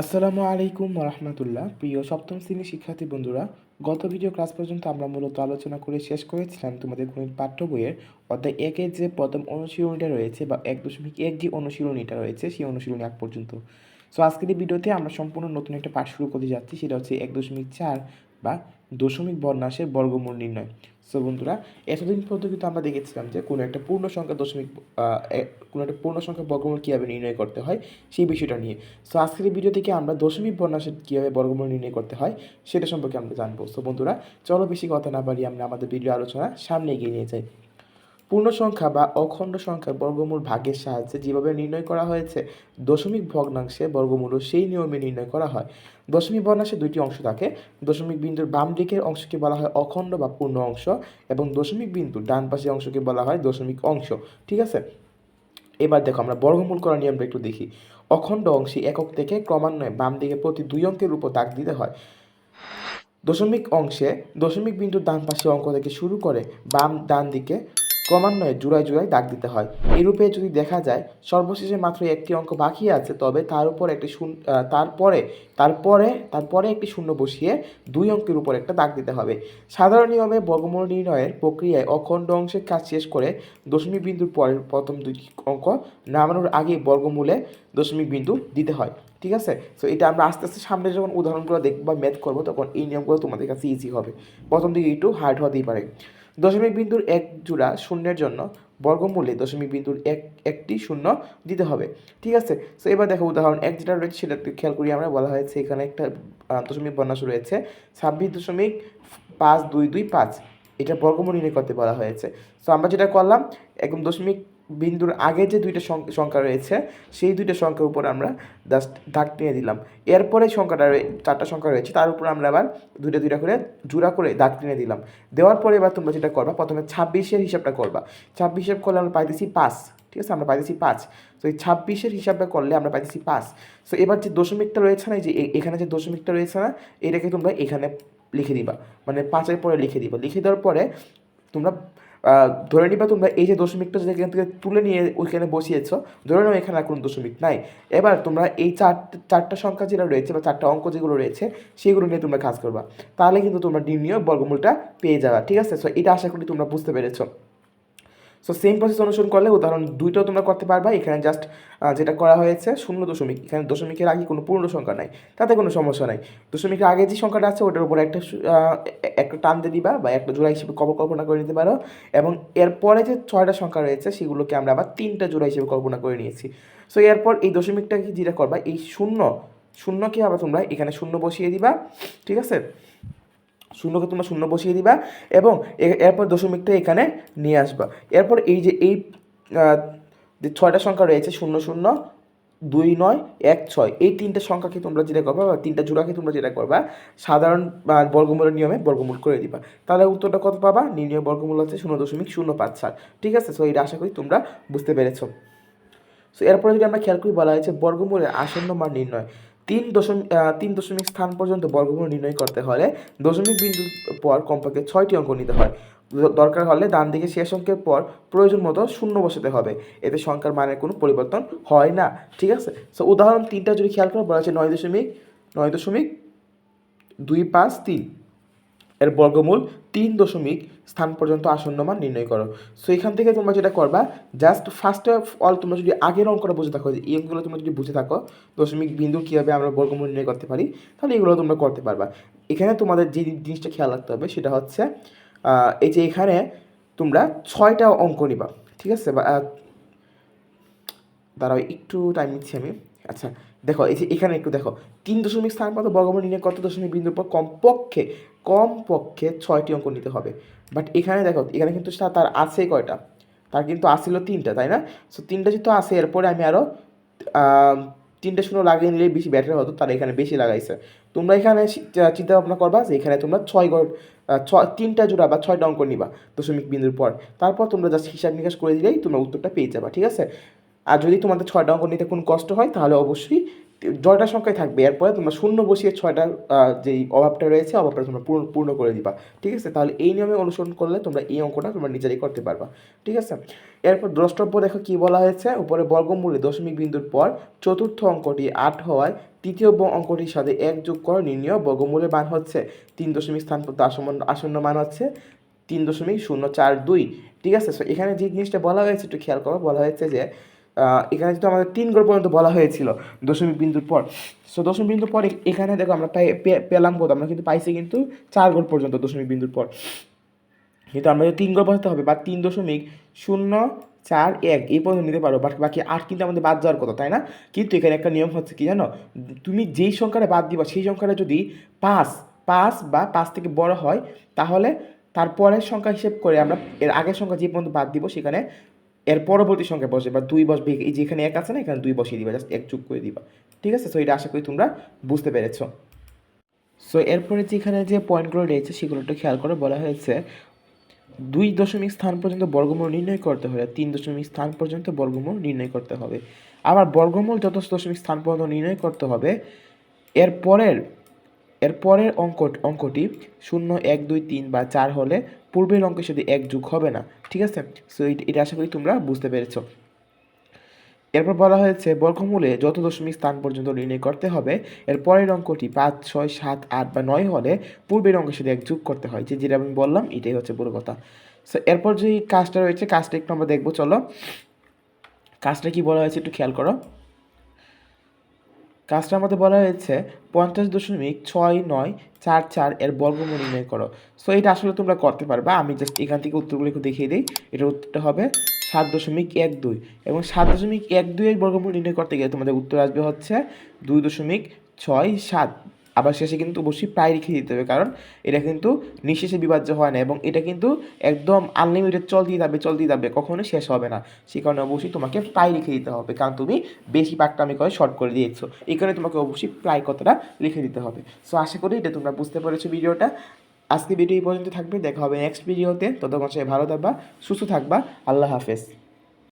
আসসালামু আলাইকুম রহমতুল্লাহ। প্রিয় সপ্তম শ্রেণির শিক্ষার্থী বন্ধুরা, গত ভিডিও ক্লাস পর্যন্ত আমরা মূলত আলোচনা করে শেষ করেছিলাম তোমাদের গণিত পাঠ্য বইয়ের। অর্থাৎ একের যে প্রথম অনুশীলনীটা রয়েছে বা এক দশমিক এক যে অনুশীলনীটা রয়েছে, সেই অনুশীলনী এক পর্যন্ত। সো আজকের এই ভিডিওতে আমরা সম্পূর্ণ নতুন একটা পাঠ শুরু করতে যাচ্ছি, সেটা হচ্ছে এক দশমিক চার বা দশমিক বর্ণাসের বর্গমূল নির্ণয়। সো বন্ধুরা, এতদিন পর্যন্ত কিন্তু আমরা দেখেছিলাম যে কোনো একটা পূর্ণ সংখ্যা দশমিক কোনো একটা পূর্ণ সংখ্যা বর্গমূল কীভাবে নির্ণয় করতে হয় সেই বিষয়টা নিয়ে। সো আজকের ভিডিও থেকে আমরা দশমিক বর্ণাসের কীভাবে বর্গমূল নির্ণয় করতে হয় সেটা সম্পর্কে আমরা জানব। সো বন্ধুরা, চলো বেশি কথা না বাড়িয়ে আমরা আমাদের ভিডিও আলোচনা সামনে এগিয়ে নিয়ে যাই। পূর্ণ সংখ্যা বা অখণ্ড সংখ্যার বর্গমূল ভাগের সাহায্যে যেভাবে নির্ণয় করা হয়েছে, দশমিক ভগ্নাংশে বর্গমূলও সেই নিয়মে নির্ণয় করা হয়। দশমিক ভগ্নাংশে দুইটি অংশ থাকে, দশমিক বিন্দুর বাম দিকের অংশকে বলা হয় অখণ্ড বা পূর্ণ অংশ এবং দশমিক বিন্দুর ডান পাশের অংশকে বলা হয় দশমিক অংশ, ঠিক আছে? এবার দেখো, আমরা বর্গমূল করার নিয়মটা একটু দেখি। অখণ্ড অংশে একক থেকে ক্রমান্বয়ে বাম দিকে প্রতি দুই অঙ্কের উপর দাগ দিতে হয়। দশমিক অংশে দশমিক বিন্দুর ডান পাশে অঙ্ক থেকে শুরু করে বাম ডান দিকে ক্রমান্বয়ে জোড়ায় জোড়ায় দাগ দিতে হয়। এরূপে যদি দেখা যায়, সর্বশেষে মাত্র একটি অঙ্ক বাকি আছে, তবে তার উপর একটি শূন্য তারপরে তারপরে তারপরে একটি শূন্য বসিয়ে দুই অঙ্কের উপর একটা দাগ দিতে হবে। সাধারণ নিয়মে বর্গমূল নির্ণয়ের প্রক্রিয়ায় অখণ্ড অংশের কাজ শেষ করে দশমিক বিন্দুর পরের প্রথম দুটি অঙ্ক নামানোর আগে বর্গমূলে দশমিক বিন্দু দিতে হয়। ঠিক আছে? সো এটা আমরা আস্তে আস্তে সামনে যখন উদাহরণগুলো দেখব বা ম্যাথ করব, তখন এই নিয়মগুলো তোমাদের কাছে ইজি হবে। প্রথম দিকে একটু হার্ড হতেই পারে। দশমিক বিন্দুর এক জোড়া শূন্যের জন্য বর্গমূলে দশমিক বিন্দুর এক, একটি শূন্য দিতে হবে। ঠিক আছে? সো এবার দেখো উদাহরণ এক যেটা রয়েছে সেটা খেয়াল করি আমরা, বলা হয়েছে এখানে একটা দশমিক বন্যাস রয়েছে। ছাব্বিশ দশমিক পাঁচ দুই দুই পাঁচ, এটা বর্গমূল নির্ণয় করতে বলা হয়েছে। সো আমরা যেটা করলাম, একদম দশমিক বিন্দুর আগে যে দুইটা সংখ্যা রয়েছে, সেই দুইটা সংখ্যার উপর আমরা জাস্ট দাগ টেনে দিলাম। এরপরে সংখ্যাটা চারটা সংখ্যা রয়েছে, তার উপর আমরা আবার দুইটা দুইটা করে জোড়া করে দাগ টেনে দিলাম। দেওয়ার পরে এবার তোমরা যেটা করবা, প্রথমে ছাব্বিশের হিসাবটা করবা। ছাব্বিশ হিসাব করলে আমরা পাইতেছি পাঁচ, ঠিক আছে? আমরা পাইতেছি পাঁচ। তো এই ছাব্বিশের হিসাবটা করলে আমরা পাইতেছি পাঁচ। তো এবার যে দশমিকটা রয়েছে না, এই যে এখানে যে দশমিকটা রয়েছে না, এটাকে তোমরা এখানে লিখে দিবা। মানে পাঁচের পরে লিখে দিবা। লিখে দেওয়ার পরে তোমরা ধরে নিবা তোমরা এই যে দশমিকটা যদি এখান থেকে তুলে নিয়ে ওইখানে বসিয়েছ, ধরে নাও এখানে আর কোনো দশমিক নাই। এবার তোমরা এই চার, চারটা সংখ্যা যেটা রয়েছে বা চারটা অঙ্ক যেগুলো রয়েছে, সেগুলো নিয়ে তোমরা কাজ করবা। তাহলে কিন্তু তোমরা নির্ণয় বর্গমূলটা পেয়ে যাবা, ঠিক আছে? সো এটা আশা করি তোমরা বুঝতে পেরেছ। সো সেম প্রসেস অনুসরণ করলে উদাহরণ দুইটাও তোমরা করতে পারবা। এখানে জাস্ট যেটা করা হয়েছে, শূন্য দশমিক। এখানে দশমিকের আগে কোনো পূর্ণ সংখ্যা নাই। তাতে কোনো সমস্যা নাই। দশমিকের আগে যে সংখ্যাটা আছে, ওটার উপর একটা একটা টান দিয়ে দিবা বা একটা জোড়া হিসেবে কল্পনা করে নিতে পারো। এবং এরপরে যে ছয়টা সংখ্যা রয়েছে, সেগুলোকে আমরা আবার তিনটা জোড়া হিসেবে কল্পনা করে নিয়েছি। সো এরপর এই দশমিকটাকে যেটা করবা, এই শূন্য, শূন্যকে আবার তোমরা এখানে শূন্য বসিয়ে দিবা। ঠিক আছে? শূন্যকে তোমরা শূন্য বসিয়ে দিবা এবং এরপর দশমিকটা এখানে নিয়ে আসবা। এরপর এই যে এই যে ছয়টা সংখ্যা রয়েছে, শূন্য শূন্য, দুই, নয়, এক, ছয়, এই তিনটা সংখ্যাকে তোমরা যেটা করবা বা তিনটা জোড়াকে তোমরা যেটা করবা, সাধারণ বর্গমূলের নিয়মে বর্গমূল করে দিবা। তাহলে উত্তরটা কত পাবা? নির্ণয় বর্গমূল হচ্ছে শূন্য দশমিক শূন্য পাঁচ সাত। ঠিক আছে? সো এটা আশা করি তোমরা বুঝতে পেরেছ। সো এরপরে যদি আমরা খেয়াল করি, বলা হয়েছে বর্গমূলের আসন্ন মান নির্ণয়। তিন দশমিক তিন দশমিক স্থান পর্যন্ত বর্গমূল নির্ণয় করতে হলে দশমিক বিন্দুর পর কমপক্ষে ছয়টি অঙ্ক নিতে হয়। দরকার হলে ডান দিকে শেষ অঙ্কের পর প্রয়োজন মতো শূন্য বসাতে হবে। এতে সংখ্যার মানের কোনো পরিবর্তন হয় না। ঠিক আছে? সো উদাহরণ তিনটা যদি খেয়াল করো, বলা হচ্ছে নয় দশমিক নয় দশমিক দুই পাঁচ তিন। এর বর্গমূল তিন দশমিক স্থান পর্যন্ত আসন্ন মান নির্ণয় করো। সো এখান থেকে তোমরা যেটা করবা জাস্ট ফার্স্ট অফ অল তোমরা যদি আগের অঙ্কটা বুঝে থাকো যে এই অঙ্কগুলো তোমরা যদি বুঝে থাকো, দশমিক বিন্দু কীভাবে আমরা বর্গমূল নির্ণয় করতে পারি, তাহলে এগুলো তোমরা করতে পারবা। এখানে তোমাদের যে জিনিসটা খেয়াল রাখতে হবে, সেটা হচ্ছে এই যে এখানে তোমরা ছয়টা অঙ্ক নিবা, ঠিক আছে? বা দাঁড়াও, একটু টাইম নিচ্ছি আমি। আচ্ছা দেখো, এই যে এখানে একটু দেখো, তিন দশমিক স্থান পাতো বর্গমূল নিয়ে কত দশমিক বিন্দুর পর কমপক্ষে কমপক্ষে ছয়টি অঙ্ক নিতে হবে। বাট এখানে দেখো, এখানে কিন্তু তার আছে কয়টা? তার কিন্তু আসছিল তিনটা, তাই না? সো তিনটা যেহেতু আসে এরপরে আমি আরও তিনটে শূন্য লাগিয়ে নিলে বেশি ব্যাটার হতো তারা এখানে বেশি লাগাইছে। তোমরা এখানে চিন্তা ভাবনা করবা যে এখানে তোমরা ছয় গড় ছয়, তিনটা জোড়া বা ছয়টা অঙ্ক নিবা দশমিক বিন্দুর পর। তারপর তোমরা জাস্ট হিসাব নিকাশ করে দিলেই তোমরা উত্তরটা পেয়ে যাবা, ঠিক আছে? আর যদি তোমাদের ছয়টা অঙ্ক নিতে কোনো কষ্ট হয়, তাহলে অবশ্যই জয়টা সংখ্যায় থাকবে। এরপরে তোমরা শূন্য বসিয়ে ছয়টা যেই অভাবটা রয়েছে, অভাবটা তোমরা পূর্ণ পূর্ণ করে দিবা। ঠিক আছে? তাহলে এই নিয়মে অনুসরণ করলে তোমরা এই অঙ্কটা তোমরা নিজেরাই করতে পারবা। ঠিক আছে? এরপর দ্রষ্টব্য দেখো কি বলা হয়েছে? উপরে বর্গমূলে দশমিক বিন্দুর পর চতুর্থ অঙ্কটি আট হওয়ায় তৃতীয় অঙ্কটির সাথে এক যোগ করে নির্ণয় বর্গমূলের মান হচ্ছে তিন দশমিক স্থান আসন্ন আসন্ন মান হচ্ছে তিন দশমিক শূন্য চার দুই। ঠিক আছে? সো এখানে যে জিনিসটা বলা হয়েছে, একটু খেয়াল করো, বলা হয়েছে যে এখানে যেহেতু আমাদের তিন গড় পর্যন্ত বলা হয়েছিল দশমিক বিন্দুর পর। সো দশমিক বিন্দুর পর এখানে দেখো আমরা পাই- পেলাম কত আমরা কিন্তু পাইছি কিন্তু চার গড় পর্যন্ত দশমিক বিন্দুর পর। কিন্তু আমরা তিন গড় বসাতে হবে, বা তিন দশমিক শূন্য চার এক, এই পর্যন্ত নিতে পারো। বাট বাকি আট কিন্তু আমাদের বাদ যাওয়ার কথা, তাই না? কিন্তু এখানে একটা নিয়ম হচ্ছে কি জানো? তুমি যেই সংখ্যাটা বাদ দিবা, সেই সংখ্যাটা যদি পাঁচ পাঁচ বা পাঁচ থেকে বড় হয়, তাহলে তারপরের সংখ্যা হিসেব করে আমরা এর আগের সংখ্যা যে পর্যন্ত বাদ দিব, সেখানে এর পরবর্তী সংখ্যা বসে, বা দুই বসবে এই যে এখানে এক আছে না, এখানে দুই বসিয়ে দিবা জাস্ট এক চুপ করে দিবা। ঠিক আছে? সো এটা আশা করি তোমরা বুঝতে পেরেছ। সো এরপরে যেখানে যে পয়েন্টগুলো রয়েছে, সেগুলো একটু খেয়াল করে বলা হয়েছে, দুই দশমিক স্থান পর্যন্ত বর্গমূল নির্ণয় করতে হলে তিন দশমিক স্থান পর্যন্ত বর্গমূল নির্ণয় করতে হবে। আবার বর্গমূল যত দশমিক স্থান পর্যন্ত নির্ণয় করতে হবে, এর পরের এর পরের অঙ্ক, অঙ্কটি শূন্য, এক, দুই, তিন বা চার হলে পূর্বের অঙ্কের সাথে এক যুগ হবে না, ঠিক আছে? সো এটা আশা করি তোমরা বুঝতে পেরেছ। এরপর বলা হয়েছে, বর্গমূলে যত দশমিক স্থান পর্যন্ত নির্ণয় করতে হবে, এর পরের অঙ্কটি পাঁচ, ছয়, সাত, আট বা নয় হলে পূর্বের অঙ্কের সাথে এক যোগ করতে হয়, যে যেটা আমি বললাম, এটাই হচ্ছে পুরো কথা। সো এরপর যে কাজটা রয়েছে, কাজটা একটু আমরা দেখব, চলো। কাজটা কি বলা হয়েছে একটু খেয়াল করো। কাজটার মধ্যে বলা হয়েছে পঞ্চাশ দশমিক ছয় নয় চার চার এর বর্গমূল নির্ণয় করো। সো এটা আসলে তোমরা করতে পারবা। আমি জাস্ট এখান থেকে উত্তরগুলো একটু দেখিয়ে দিই। এটার উত্তরটা হবে সাত দশমিক এক দুই এবং সাত দশমিক এক দুইয়ের বর্গমূল নির্ণয় করতে গেলে তোমাদের উত্তর আসবে হচ্ছে দুই দশমিক ছয় সাত। আবার শেষে কিন্তু অবশ্যই প্রায় রেখে দিতে হবে, কারণ এটা কিন্তু নিঃশেষে বিভাজ্য হয় না এবং এটা কিন্তু একদম আনলিমিটেড চলতেই যাবে চলতেই যাবে, কখনোই শেষ হবে না। সেই কারণে অবশ্যই তোমাকে প্রায় লিখে দিতে হবে, কারণ তুমি বেশি পাকটামি করে শর্ট করে দিয়েছ। এই কারণে তোমাকে অবশ্যই প্রায় কতটা লিখে দিতে হবে। সো আশা করি এটা তোমরা বুঝতে পেরেছ ভিডিওটা। আজকে ভিডিও এই পর্যন্ত থাকবে, দেখা হবে নেক্সট ভিডিওতে ততক্ষণ সবাই ভালো থাকবা, সুস্থ থাকবা। আল্লাহ হাফেজ।